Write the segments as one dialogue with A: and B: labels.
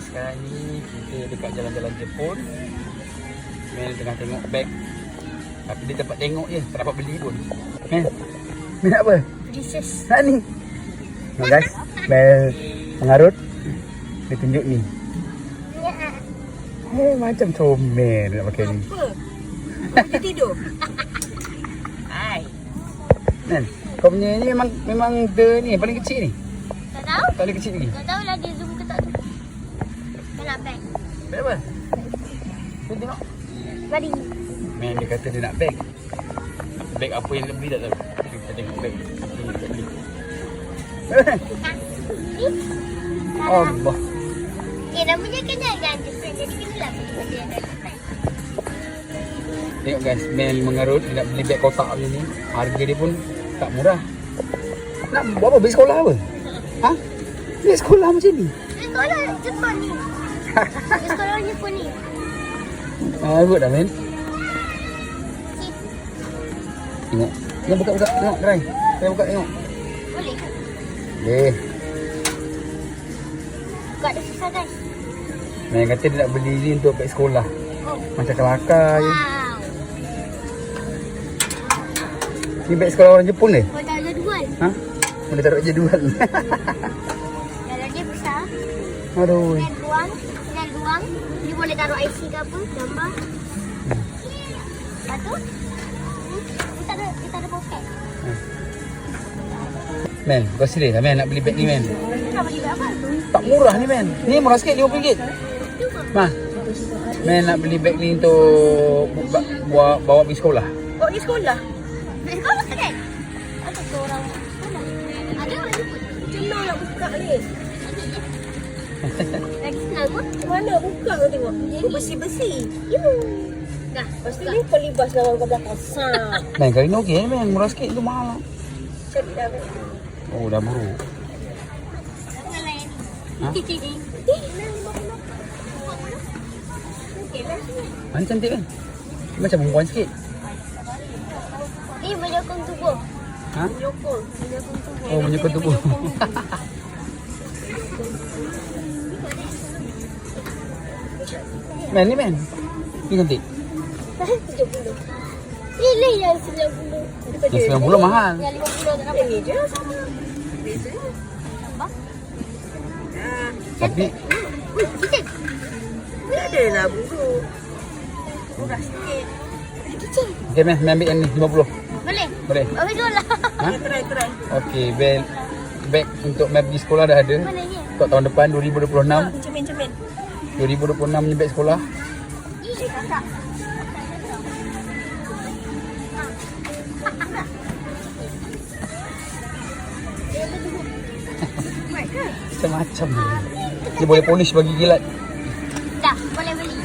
A: sekarang ni kita dekat jalan-jalan Jepun. Mel tengah tengok beg. Tapi dia tempat tengok je, tak dapat beli pun. Mel, Mel nak apa?
B: Princess.
A: Nak ni. Nah guys, Mel mengarut. Dia tunjuk ni.
B: Ya.
A: Eh, macam comel nak pakai ni.
C: Apa? Dia tidur. Hai.
A: Mel, kau punya ni memang memang the ni paling kecil ni.
B: Tak tahu?
A: Paling kecil lagi.
B: Tak tahu lah dia zoom nak bag?
A: Beg apa? Kau tengok.
B: Mari.
A: Mel dia kata dia nak beg. Beg apa yang beli tak tahu. Kita tengok beg. Dia beli.
B: Ni.
A: Allah.
B: Eh, namanya kan jangan different. Jadi kena lah benda yang dah different.
A: Tengok guys, Mel mengarut dia nak beli beg kotak macam ni. Harga dia pun tak murah. Nak buat apa? Beli sekolah apa? Ha? Beli sekolah macam ni?
B: Sekolah Jepun ni. Dia sekolah orang Jepun ni.
A: Ah, good dah, Mel. Tengok. Tengok buka-buka. Tengok, try. Try buka tengok.
B: Boleh ke?
A: Boleh.
B: Buka dia susah guys.
A: Mel kata dia nak beli ni untuk beg sekolah.
B: Oh.
A: Macam kelakar je.
B: Wow.
A: Ni beg sekolah orang Jepun ni?
B: Kau tak ada dual.
A: Ha? Boleh taruh jadual.
B: Kalau dia besar,
A: Aduh.
B: Tinggal buang, buang. Dia boleh taruh IC ke apa, gambar. Lepas tu, dia tak ada, dia tak ada poket.
A: Men, kau serius lah men nak beli beg ni men?
B: Nak beli?
A: Tak murah ni men. Ni murah sikit RM50.
B: Cuba.
A: Ma. Men nak beli beg ni untuk bu- bawa bawa pergi sekolah.
C: Kau ni sekolah?
B: Nak sekolah kan? Ada ke orang sekolah? Ada orang jemput.
C: Macam mana nak buka ni? Mana buka kau tengok? Bersih-bersih.
B: Ibu. Dah,
C: Lepas tu ni kau libas lawan kau belakang. Sah.
A: Men, kali ni okey men. Murah sikit tu mahal.
C: Cari dah.
A: Oh, dah buruk.
B: Jangan layan ni.
A: Ha?
B: Eh, lah.
A: Mana cantik kan? Macam perempuan sikit.
B: Ni menyokong tubuh.
A: Ha?
C: Menyokong.
B: Menyokong tubuh.
A: Oh, menyokong tubuh. men, ni men. Ni cantik.
B: Tujuh puluh. Pilih yang sembilan puluh.
A: Yang 90 mahal.
B: Yang lima puluh tak dapat.
C: Ini je sama. Beza. Ah,
A: Tapi
B: Ui,
C: tak adalah buruk. Murah sikit.
A: Okey men, men ambil yang ni 50.
B: Boleh?
A: Boleh.
B: Habis jual lah.
A: Ha?
C: Try, try.
A: Okey, beg beg untuk map di sekolah dah ada.
B: Mana ni?
A: Untuk tahun depan 2026.
C: Ah, Cemen-cemen.
A: 2026 punya beg sekolah. Macam-macam. Dia boleh polish bagi kilat.
B: Dah, boleh beli.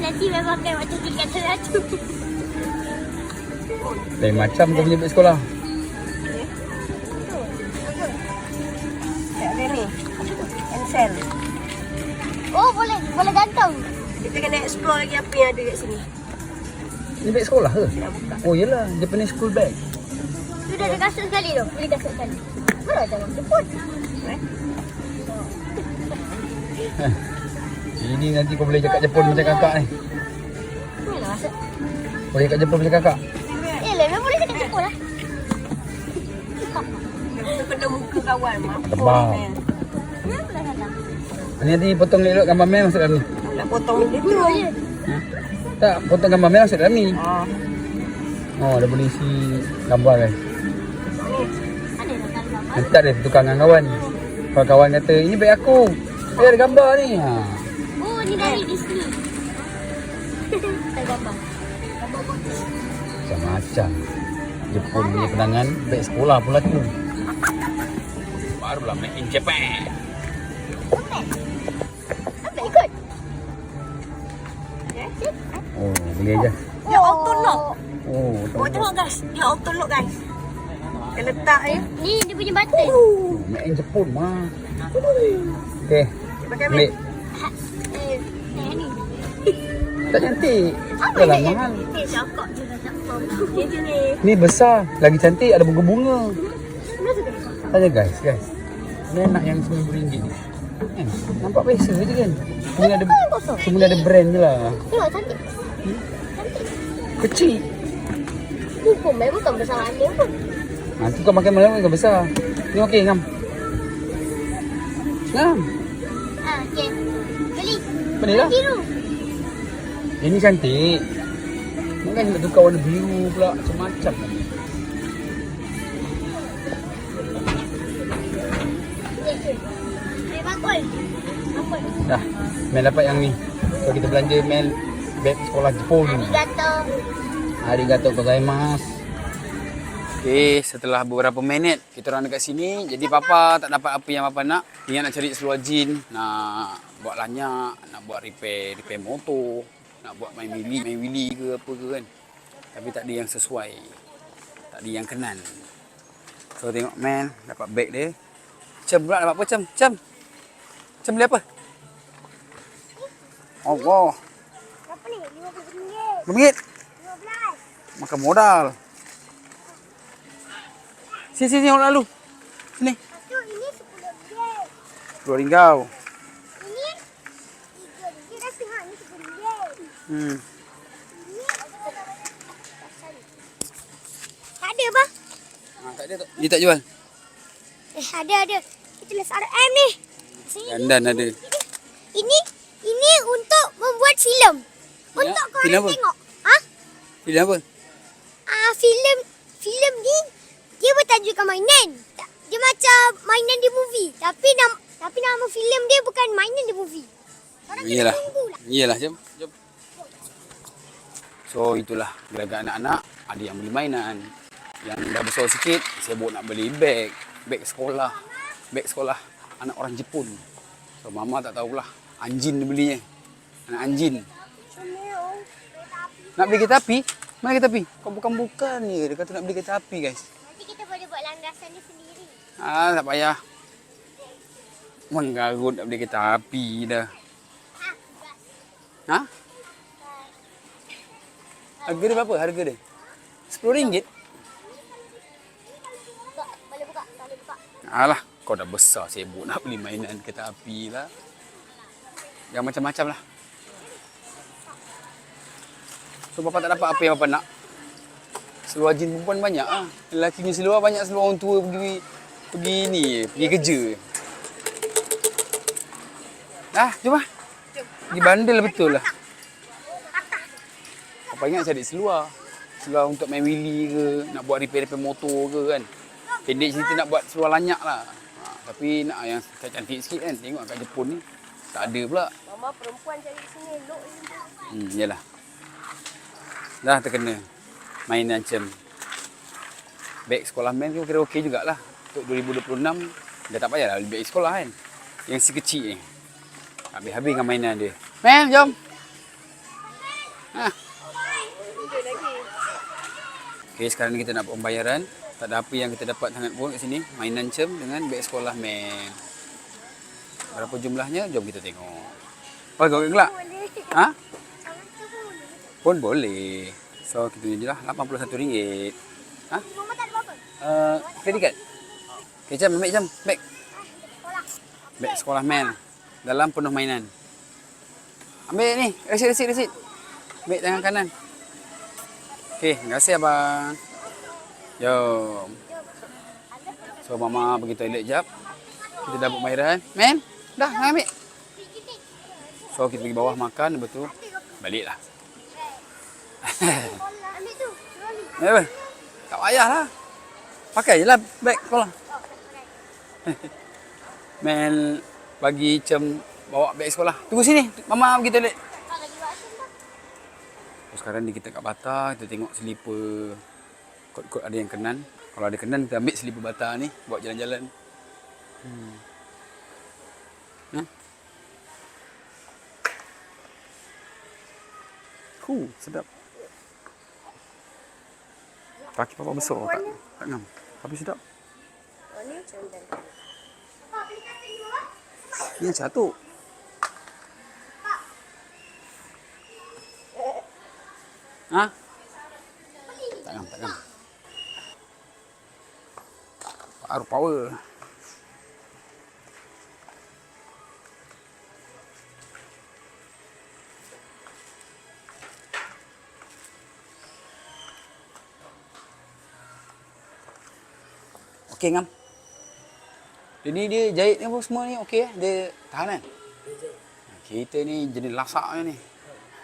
B: Nanti memang pakai waktu tiga satu.
A: Lain macam kau punya beg sekolah.
C: Ansel.
B: Oh, boleh. Boleh gantung.
C: Kita kena explore lagi apa yang ada kat sini.
A: Ni beg sekolah ke?
C: Buka.
A: Oh yelah, Japanese school bag.
B: Tu dah ada kasut sekali tu. Beli kasut sekali. Mana ada orang jemput?
A: Eh. Ini nanti kau boleh cakap Jepun macam kakak ni. Boleh cakap Jepun macam kakak.
B: Eh, lah, memang boleh cakap jemput lah.
C: Kita kena muka kawan. Mampu.
A: Tebal.
C: Kan.
B: Kenapa lah
A: nanti potong elok gambar Mel masuk dalam ni.
C: Nak potong dia tu.
B: Dulu je.
A: Ha? Tak, potong gambar Mel masuk dalam ni.
C: Ah.
A: Oh, ada boleh isi gambar guys.
B: Ada datang gambar.
A: Nanti ada tukar dengan kawan. Kalau kawan kata, ini beg aku. Eh, ada gambar ni. Ha.
B: Oh, ni dari Disney. Tak gambar. Gambar bagus.
A: Macam-macam. Jepun punya kenangan beg sekolah pula tu. Barulah make in Japan.
B: Ikut.
A: Oh, boleh aja.
C: Dia auto lock.
A: Oh,
C: Oh, tengok guys. Dia auto lock guys. Dia letak ya.
B: Ni dia punya button.
A: Oh, make in Jepun mah. Okey.
C: Pakai
A: Ambil.
B: Ha, eh, eh, ni.
A: Tak cantik.
B: Apa
A: mahal.
B: Eh, cakap je dah tak faham.
C: Dia je ni.
A: Ni besar. Lagi cantik ada bunga-bunga. Tanya guys, guys. Ini nak yang RM90 ni. Kan? Nampak biasa je kan? Semua ada semua ada brand je lah.
B: Tengok cantik.
A: Kecil.
B: Hukum eh bukan besar anda pun.
A: Nanti kau makan malam kan besar. Ni okey ngam. Ngam.
B: Ah, okey. Beli.
A: Beli lah.
B: Biru.
A: Ini cantik. Mungkin nak tukar warna biru pula macam-macam. Dah, Mel dapat yang ni. So kita belanja Mel beg sekolah Jepun.
B: Arigato.
A: Arigato gozaimasu. Okay, setelah beberapa minit kita orang dekat sini. Jadi papa tak dapat apa yang papa nak. Dia nak cari seluar jin, nak buat lanyak, nak buat repair, repair motor, nak buat main wheelie, main wheelie ke apa ke kan. Tapi tak ada yang sesuai. Tak ada yang kenan. So tengok man, dapat beg dia. Cem pula dapat apa Cem? Cem. Cem beli apa? Wow.
B: Berapa ni? RM50.
A: RM5.
B: 15.
A: Makan modal. Sini, sini, orang lalu. Sini.
B: Satu ini RM10.
A: Dua ringgau.
B: Ini RM3 dah setengah ni RM10.
A: Hmm.
B: Ini Tak ada apa?
A: Ha, tak ada tak? Dia tak jual.
B: Eh ada ada. Kita les RM ni. Sini.
A: Dandan ada.
B: Ini ini untuk membuat filem. Untuk
A: Ya,
B: korang
A: filem apa?
B: tengok. Ha?
A: Dia apa?
B: Ah filem filem ni dia bertajukan mainan. Dia macam mainan di movie. Tapi nama tapi nama filem dia bukan mainan di movie. Korang tunggu lah.
A: Iyalah, jom. Jom. So, itulah. Gerakan anak-anak, ada yang beli mainan. Yang dah besar sikit, sibuk nak beli beg. Beg sekolah. Beg sekolah anak orang Jepun. So, mama tak tahulah. Anjin dia belinya. Anak anjin. Nak beli kereta api? Mana kereta api? Kau bukan-bukan je. Dia kata nak beli kereta api, guys.
B: Nanti kita boleh buat landasan dia sendiri.
A: Ah, tak payah. Menggarut nak beli kereta api dah.
B: Ha.
A: Ha? Harga dia berapa? Harga dia? RM10?
B: Buka, boleh buka, boleh buka.
A: Alah, kau dah besar sibuk nak beli mainan kereta api lah. Yang macam-macam lah. So, bapak tak dapat apa yang bapak nak. Seluar jin perempuan banyak ah. Lelaki ni seluar banyak seluar orang tua pergi pergi ni, pergi kerja. Dah, jom lah. Pergi bandel betul lah. Apa ingat cari seluar. Seluar untuk main wheelie ke, nak buat repair-repair motor ke kan. Pendek cerita nak buat seluar lanyak lah. Ha, tapi nak yang cantik sikit kan. Tengok kat Jepun ni. Tak ada pula.
C: Mama perempuan cari sini elok je.
A: Hmm, yalah. Dah terkena. Mainan macam beg sekolah man tu kira okey jugalah. Untuk 2026 dah tak payahlah beli beg sekolah kan. Yang si kecil ni. Habis-habis dengan mainan dia. Man, jom. Ha.
C: Lagi.
A: Okay, sekarang ni kita nak buat pembayaran. Tak ada apa yang kita dapat sangat pun kat sini. Mainan cem dengan beg sekolah man. Berapa jumlahnya? Jom kita tengok. Oh, kau gelak?
B: Boleh.
A: Ha?
B: Pun.
A: Boleh. So, kita ni je lah. RM81. Ha?
B: Mama tak ada apa-apa.
A: Uh, credit card. Okay. Ambil jam. Beg.
B: Sekolah.
A: Beg sekolah man. Dalam penuh mainan. Ambil ni. Resit, resit, resit. Ambil tangan kanan. Okay, terima kasih abang. Jom. So, mama pergi toilet jap. Kita dah buat bayaran. Man, dah, nak ambil. So, kita pergi bawah makan. Lepas tu, baliklah.
B: Ambil tu.
A: Apa? Tak payahlah. Pakai je lah beg sekolah. Mel bagi cem bawa beg sekolah. Tunggu sini. Mama pergi toilet. So, sekarang ni kita kat Bata. Kita tengok selipar. Kot-kot ada yang kenan. Kalau ada kenan, kita ambil selipar Bata ni. Buat jalan-jalan. Hmm. Huh, sedap. Kaki papa besar tak, tak ngam. Tapi sedap.
C: Ni macam dah.
A: Yang satu. Ha? Tak ngam, tak ngam. Power, power. Okey ngam. Dia ni dia jahit ni apa semua ni okey eh? Dia tahan kan? Kita ni jenis lasak ni.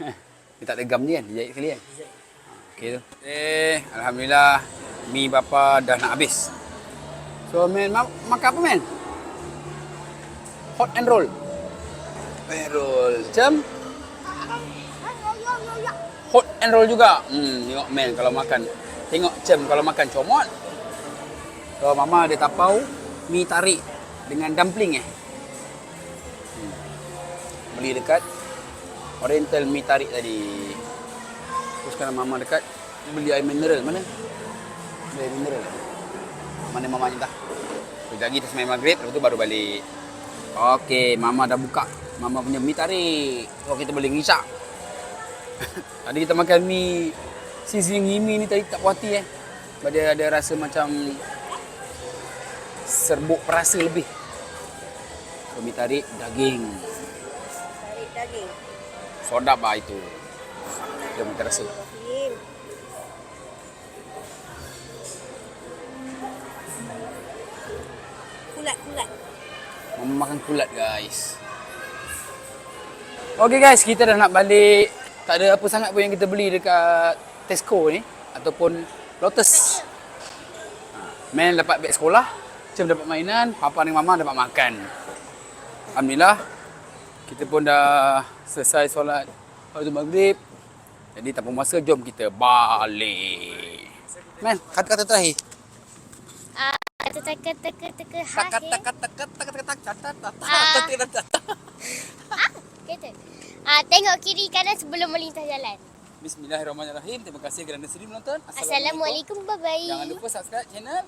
A: dia tak ada gam ni kan? Dia jahit sekali kan? Okey tu. Eh, Alhamdulillah. Mi bapa dah nak habis. So, men, ma- makan apa, men? Hot and roll. Hot and roll. Macam? Hot and roll juga. Hmm, tengok men kalau makan. Tengok cem kalau makan comot. So, mama ada tapau mi tarik dengan dumpling eh. Hmm. Beli dekat Oriental mi tarik tadi. Terus sekarang mama dekat beli air mineral mana? Beli air mineral. Mana mama minta? Sekejap lagi kita semain maghrib, lepas tu baru balik. Okey, mama dah buka. Mama punya mi tarik. So kita boleh ngisak. tadi kita makan mi seasoning mi ni tadi tak puas hati eh. Dia ada rasa macam serbuk perasa lebih. So mi tarik daging.
C: Tarik daging.
A: Sodap lah itu. Dia minta rasa.
C: Kulat-kulat.
A: Mama makan kulat guys. Okay guys, kita dah nak balik. Tak ada apa sangat pun yang kita beli dekat Tesco ni ataupun Lotus. Ha, Men dapat beg sekolah, Cem dapat mainan, Papa dan Mama dapat makan. Alhamdulillah, kita pun dah selesai solat waktu maghrib. Jadi tanpa masa, jom kita balik. Man, kata-kata terakhir. Uh, kata-kata
B: terakhir. Uh, tengok kiri kanan sebelum melintas jalan.
A: Bismillahirrahmanirrahim. Terima kasih kerana sering menonton.
B: Assalamualaikum. Assalamualaikum. Bye-bye.
A: Jangan lupa subscribe channel.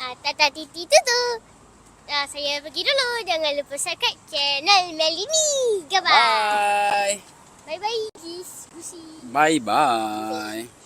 B: Ah, tata titi tu tu. Ah, saya pergi dulu. Jangan lupa subscribe channel Melini. Goodbye.
A: Bye.
B: Bye bye, guys. Gusi.
A: Bye bye.